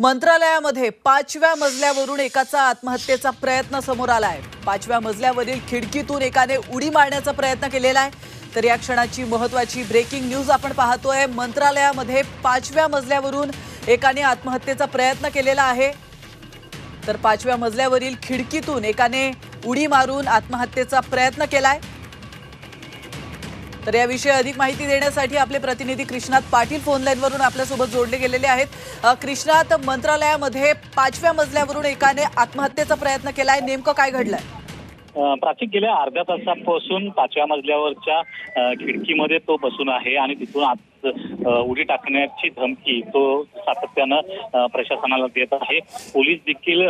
मंत्रालयामध्ये पाचव्या मजल्यावरून एकाचा आत्महत्येचा प्रयत्न समोर आला आहे पाचव्या मजल्यावरील खिडकीतून एकाने उडी मारण्याचा प्रयत्न केलेला आहे. तर या क्षणाची महत्वाची ब्रेकिंग न्यूज आपण पाहतोय. मंत्रालयामध्ये पाचव्या मजल्यावरून एकाने आत्महत्येचा प्रयत्न केलेला आहे. तर पाचव्या मजल्यावरील खिडकीतून एकाने उडी मारून आत्महत्येचा प्रयत्न केलाय. तर याविषयी अधिक माहिती देण्यासाठी आपले प्रतिनिधी कृष्णात पाटील फोनलाईनवरून आपल्यासोबत जोडले गेलेले आहेत. कृष्णात मंत्रालयामध्ये पाचव्या मजल्यावरून एकाने आत्महत्येचा प्रयत्न केलाय. नेमकं काय घडलंय? प्राची गेल्या अर्ध्या तासापासून पाचव्या मजल्यावरच्या खिडकीमध्ये तो बसून आहे आणि तिथून आत उडी टाकण्याची धमकी तो सातत्यानं प्रशासनाला देत आहे. पोलीस देखील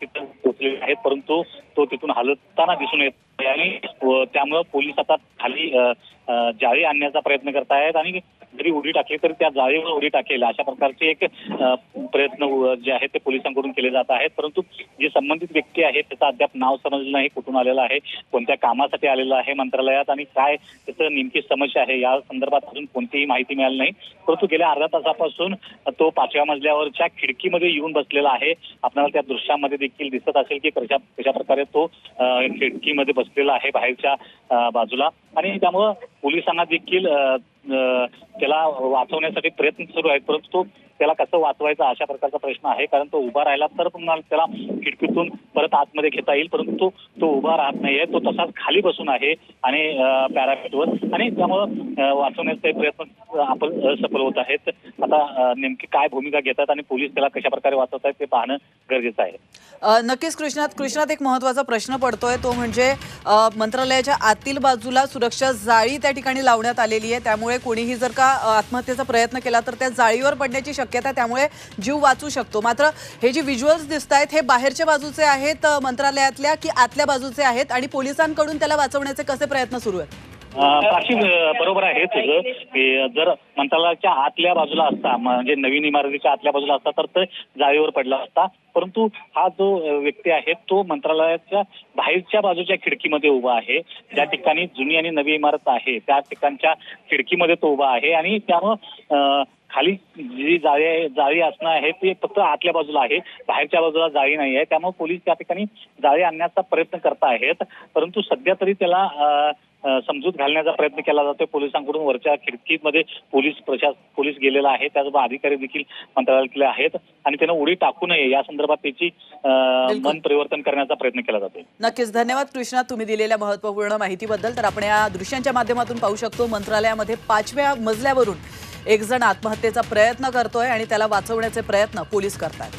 तिथं पोहोचलेले आहेत परंतु तो तिथून हलताना दिसून येत आणि त्यामुळे त्यामुळं पोलीस आता खाली जाळी आणण्याचा प्रयत्न करत आहेत आणि जरी उडी टाकली तरी त्या जाळीवर उडी टाकेल. अशा प्रकारचे एक प्रयत्न जे आहेत ते पोलिसांकडून केले जात आहेत. परंतु जे संबंधित व्यक्ती आहे त्याचं अद्याप नाव समजलं नाही कुठून आलेलं आहे कोणत्या कामासाठी आलेलं आहे मंत्रालयात आणि काय त्याचं नेमकी समस्या आहे या संदर्भात अजून कोणतीही माहिती मिळाली नाही. परंतु गेल्या अर्ध्या तासापासून तो पाचव्या मजल्यावरच्या खिडकीमध्ये येऊन बसलेला आहे. आपल्याला त्या दृश्यामध्ये देखील दिसत असेल की कशा कशा प्रकारे तो खिडकीमध्ये बसलेला आहे बाहेरच्या बाजूला. आणि त्यामुळं पोलिसांना देखील त्याला वाचवण्यासाठी प्रयत्न सुरू आहेत परंतु तो त्याला कसं वाचवायचं अशा प्रकारचा प्रश्न आहे. कारण तो उभा राहिला तर तुम्हाला त्याला खिडकीतून परत आतमध्ये घेता येईल. परंतु तो उभा राहत नाहीये. तो तसाच खाली बसून आहे आणि पॅरापेटवर आणि त्यामुळं वाचवण्याचे प्रयत्न आपण सफल होत आहेत. आता नेमकी काय भूमिका घेतात आणि पोलीस त्याला कशा प्रकारे वाचवत आहेत ते पाहणं गरजेचं आहे. नक्कीच कृष्णात कृष्णात एक महत्त्वाचा प्रश्न पडतोय. तो म्हणजे मंत्रालयाच्या आतील बाजूला सुरक्षा जाळी त्या ठिकाणी लावण्यात आलेली आहे. त्यामुळे कोणीही जर का आत्महत्येचा प्रयत्न केला तर त्या जाळीवर पडण्याची शक्यता शक्यता त्यामुळे जीव वाचू शकतो. मात्र हे जे व्हिज्युअल्स दिसत आहेत हे बाहेरच्या बाजूचे आहेत मंत्रालयातल्या की आतल्या बाजूचे आहेत आणि पोलिसांकडून त्याला वाचवण्याचे कसे प्रयत्न सुरू आहेत? प्राची बरोबर आहे तुझं की जर मंत्रालयाच्या आतल्या बाजूला असता म्हणजे नवीन इमारतीच्या आतल्या बाजूला असता तर ते जाळीवर पडला असता. परंतु हा जो व्यक्ती आहे तो मंत्रालयाच्या बाहेरच्या बाजूच्या खिडकीमध्ये उभा आहे. ज्या ठिकाणी जुनी आणि नवी इमारत आहे त्या ठिकाणच्या खिडकीमध्ये तो उभा आहे आणि त्यामुळं खाली जी जाळी आहे जाळी असणं आहे ते फक्त आतल्या बाजूला आहे. बाहेरच्या बाजूला जाळी नाही आहे. त्यामुळे पोलीस त्या ठिकाणी जाळी आणण्याचा प्रयत्न करत आहेत. परंतु सध्या तरी त्याला समजूत घालण्याचा प्रयत्न केला जातोय. पोलिसांकडून वरच्या खिडकीमध्ये पोलीस प्रशास पोलीस गेलेला आहे. त्याचबरोबर अधिकारी देखील मंत्रालयातले आहेत. आणि त्यानं उडी टाकू नये. या संदर्भात त्याची मन परिवर्तन करण्याचा प्रयत्न केला जातोय. नक्कीच. धन्यवाद कृष्णा. तुम्ही दिलेल्या महत्त्वपूर्ण माहितीबद्दल. तर आपण या दृश्यांच्या माध्यमातून पाहू शकतो मंत्रालयामध्ये पाचव्या मजल्यावरून एक जण आत्महत्येचा प्रयत्न करतोय आणि त्याला वाचवण्याचे प्रयत्न पोलीस करतात